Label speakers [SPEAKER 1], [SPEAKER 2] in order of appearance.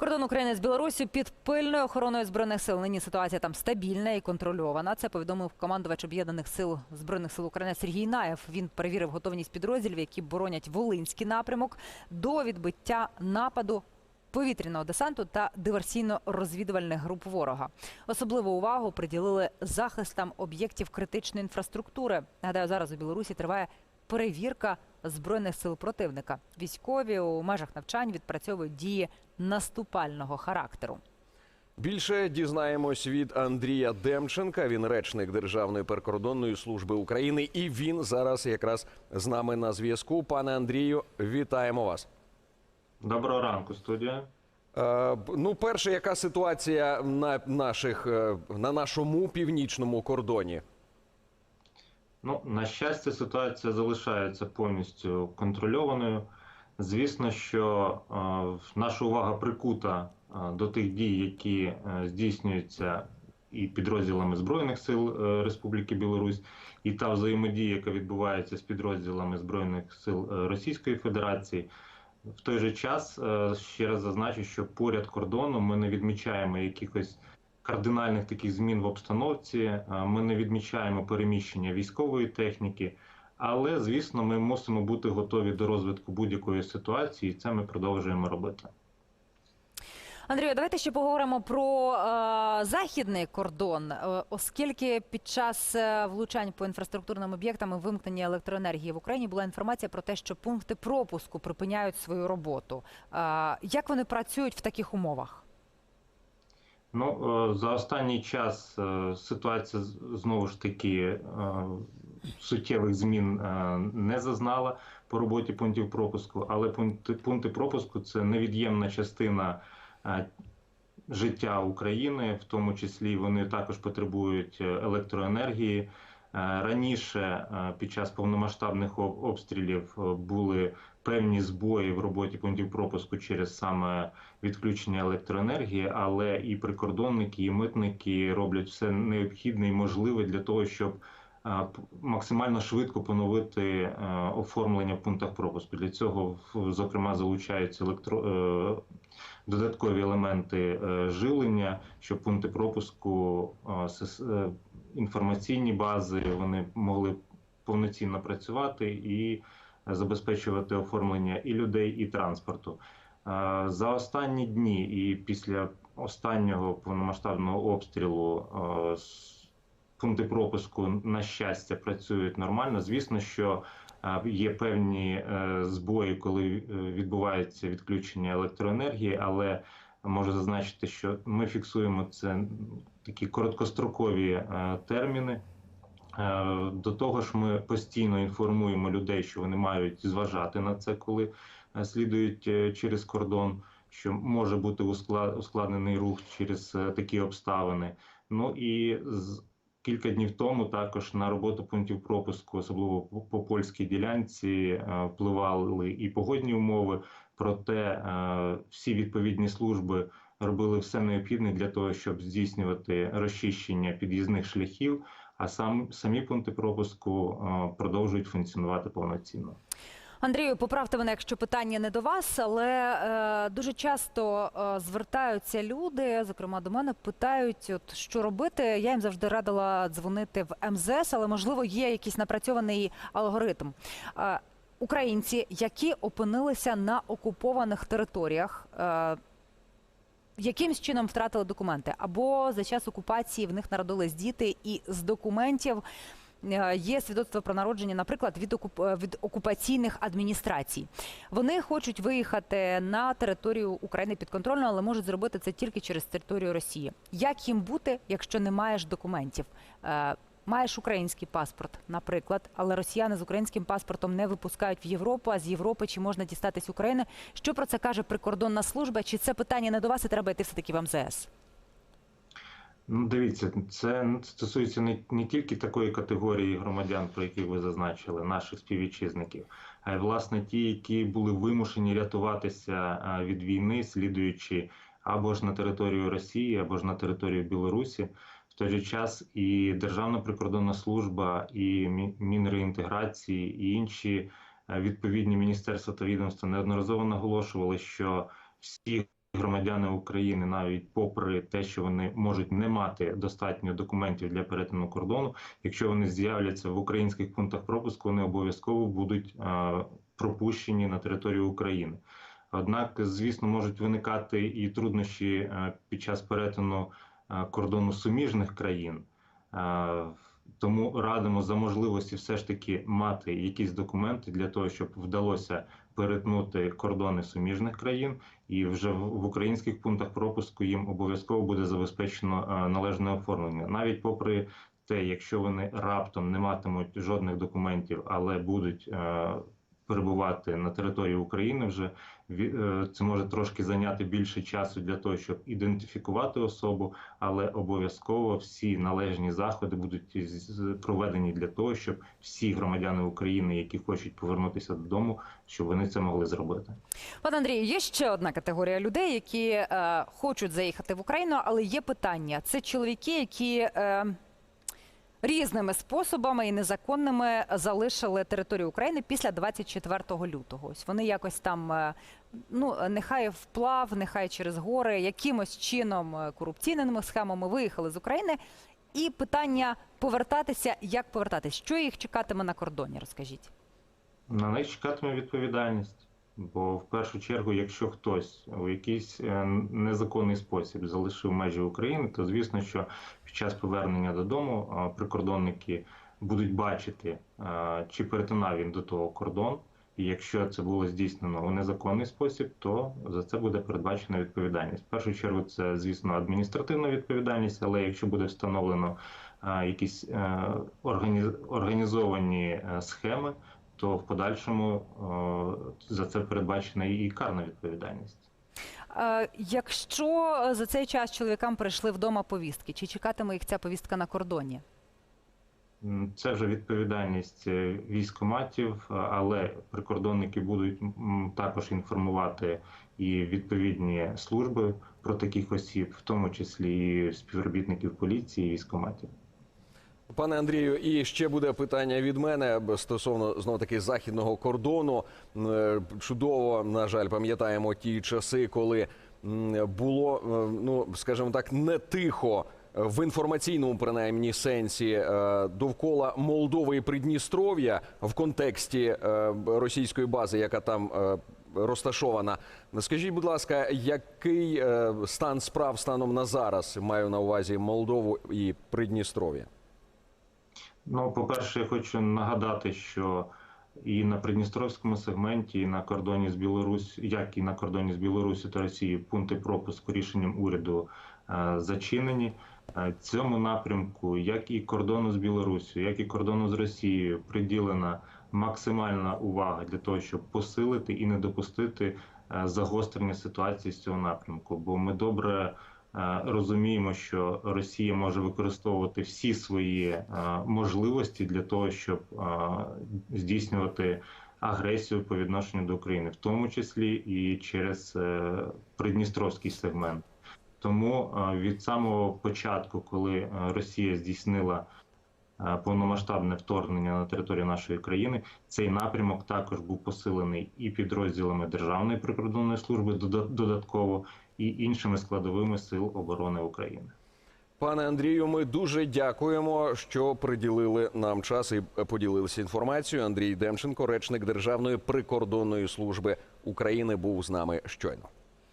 [SPEAKER 1] Кордон України з Білорусі під пильною охороною збройних сил. Нині ситуація там стабільна і контрольована. Це повідомив командувач об'єднаних сил збройних сил України Сергій Наєв. Він перевірив готовність підрозділів, які боронять Волинський напрямок до відбиття нападу. Повітряного десанту та диверсійно-розвідувальних груп ворога особливу увагу приділили захистам об'єктів критичної інфраструктури. Нагадаю, зараз у Білорусі триває перевірка збройних сил противника. Військові у межах навчань відпрацьовують дії наступального характеру.
[SPEAKER 2] Більше дізнаємось від Андрія Демченка. Він речник Державної прикордонної служби України, і він зараз якраз з нами на зв'язку. Пане Андрію, вітаємо вас.
[SPEAKER 3] Доброго ранку, студія.
[SPEAKER 2] Е, ну, перше, яка ситуація на наших е, на нашому північному кордоні?
[SPEAKER 3] Ну, на щастя, ситуація залишається повністю контрольованою. Звісно, що е, наша увага прикута е, до тих дій, які е, здійснюються і підрозділами Збройних сил е, Республіки Білорусь, і та взаємодія, яка відбувається з підрозділами Збройних сил е, Російської Федерації. В той же час е, ще раз зазначу, що поряд кордону ми не відмічаємо якихось кардинальних таких змін в обстановці. е, Ми не відмічаємо переміщення військової техніки, але звісно, ми мусимо бути готові до розвитку будь-якої ситуації, і це ми продовжуємо робити.
[SPEAKER 1] Андрію, давайте ще поговоримо про е, західний кордон, Е, оскільки під час е, влучань по інфраструктурним об'єктам і вимкнення електроенергії в Україні була інформація про те, що пункти пропуску припиняють свою роботу. Е, як вони працюють в таких умовах?
[SPEAKER 3] Ну е, за останній час е, ситуація знову ж таки е, суттєвих змін не зазнала по роботі пунктів пропуску, але пункти, пункти пропуску це невід'ємна частина життя України, в тому числі вони також потребують електроенергії. Раніше під час повномасштабних обстрілів були певні збої в роботі пунктів пропуску через саме відключення електроенергії, але і прикордонники, і митники роблять все необхідне і можливе для того, щоб е, максимально швидко поновити е, оформлення в пунктах пропуску. Для цього зокрема залучаються електро е, додаткові елементи живлення, щоб пункти пропуску інформаційні бази вони могли повноцінно працювати і забезпечувати оформлення і людей, і транспорту. Е, За останні дні і після останнього повномасштабного обстрілу е, пункти пропуску, на щастя, працюють нормально. Звісно, що е, є певні збої, коли відбувається відключення електроенергії, але можу зазначити, що ми фіксуємо це такі короткострокові терміни. Е, До того ж, ми постійно інформуємо людей, що вони мають зважати на це, коли е, слідують е, через кордон, що може бути ускладнений рух через такі обставини. Ну і з кілька днів тому також на роботу пунктів пропуску, особливо по- по польській ділянці, впливали і погодні умови. Проте всі відповідні служби робили все необхідне для того, щоб здійснювати розчищення під'їзних шляхів а сам самі пункти пропуску продовжують функціонувати повноцінно.
[SPEAKER 1] Андрію, поправте мене, якщо питання не до вас, але е, дуже часто е, звертаються люди, зокрема до мене, питають, от що робити. Я їм завжди радила дзвонити в МЗС, але можливо є якийсь напрацьований алгоритм. Е, українці, які опинилися на окупованих територіях. Е, якимсь чином втратили документи, або за час окупації в них народились діти, і з документів е, є свідоцтво про народження, наприклад, від окуп... е, від окупаційних адміністрацій. Вони хочуть виїхати на територію України підконтрольно, але можуть зробити це тільки через територію Росії. Як їм бути, якщо не маєш документів? Маєш український паспорт, наприклад, але росіяни з українським паспортом не випускають в Європу, а з Європи чи можна дістатись України? Що про це каже прикордонна служба? Чи це питання не до вас і треба йти все таки в МЗС?
[SPEAKER 3] Ну, дивіться, це стосується не, не тільки такої категорії громадян, про яких ви зазначили, наших співвітчизників, а й власне ті, які були вимушені рятуватися від війни, слідуючи або ж на територію Росії, або ж на територію Білорусі. Той же час і Державна прикордонна служба, і Мі- Мінреінтеграції, і інші е, відповідні міністерства та відомства неодноразово наголошували, що всі громадяни України, навіть попри те, що вони можуть не мати достатньо документів для перетину кордону, якщо вони з'являться в українських пунктах пропуску, вони обов'язково будуть е, пропущені на територію України. Однак, звісно, можуть виникати і труднощі е, під час перетину кордону суміжних країн. Е, Тому радимо за можливості все ж таки мати якісь документи для того, щоб вдалося перетнути кордони суміжних країн, і вже в українських пунктах пропуску їм обов'язково буде забезпечено е, належне оформлення, навіть попри те, якщо вони раптом не матимуть жодних документів, але будуть е, перебувати на території України, вже е, це може трошки зайняти більше часу для того, щоб ідентифікувати особу, але обов'язково всі належні заходи будуть проведені для того, щоб всі громадяни України, які хочуть повернутися додому, щоб вони це могли зробити.
[SPEAKER 1] Пане Андрію, є ще одна категорія людей, які е, хочуть заїхати в Україну, але є питання. Це чоловіки, які е, різними способами і незаконними залишили територію України після 24 лютого. Ось вони якось там, е, ну нехай вплав, нехай через гори, якимось чином е, корупційними схемами виїхали з України. І питання повертатися, як повертатись, що їх чекатиме на кордоні? Розкажіть.
[SPEAKER 3] На них чекатиме відповідальність. Бо в першу чергу, якщо хтось у якийсь е, незаконний спосіб залишив межі України, то звісно, що під час повернення додому е, прикордонники будуть бачити, е, чи перетинав він до того кордон. І якщо це було здійснено у незаконний спосіб, то за це буде передбачена відповідальність. В першу чергу це, звісно, адміністративна відповідальність, але якщо буде встановлено якісь органі- організовані схеми, то в подальшому е, за це передбачена і карна відповідальність.
[SPEAKER 1] Е, Якщо за цей час чоловікам прийшли вдома повістки, чи чекатиме їх ця повістка на кордоні?
[SPEAKER 3] Це вже відповідальність е, військоматів, але прикордонники будуть також інформувати і відповідні служби про таких осіб, в тому числі і співробітників поліції і військоматів.
[SPEAKER 2] Пане Андрію, і ще буде питання від мене стосовно знов таки західного кордону. Е, Чудово, на жаль, пам'ятаємо ті часи, коли було, е, ну скажімо так, не тихо. В інформаційному принаймні сенсі е, довкола Молдови і Придністров'я в контексті російської бази, яка там розташована. Скажіть, будь ласка, який стан справ станом на зараз маю на увазі Молдову і Придністров'я?
[SPEAKER 3] Ну, по-перше, я хочу нагадати, що і на Придністровському сегменті, і на кордоні з Білорусь, як і на кордоні з Білорусі та Росією, пункти пропуску рішенням уряду е, зачинені. Е, Цьому напрямку, як і кордону з Білорусі, як і кордону з Росією, приділена максимальна увага для того, щоб посилити і не допустити е, загострення ситуації з цього напрямку. Бо ми добре розуміємо, що Росія може використовувати всі свої можливості для того, щоб здійснювати агресію по відношенню до України, в тому числі і через е, Придністровський сегмент. Тому від самого початку, коли Росія здійснила повномасштабне вторгнення на територію нашої країни, цей напрямок також був посилений і підрозділами Державної прикордонної служби додатково, і іншими складовими сил оборони України.
[SPEAKER 2] Пане Андрію, ми дуже дякуємо, що приділили нам час і поділилися інформацією. Андрій Демченко, речник Державної прикордонної служби України, був з нами щойно.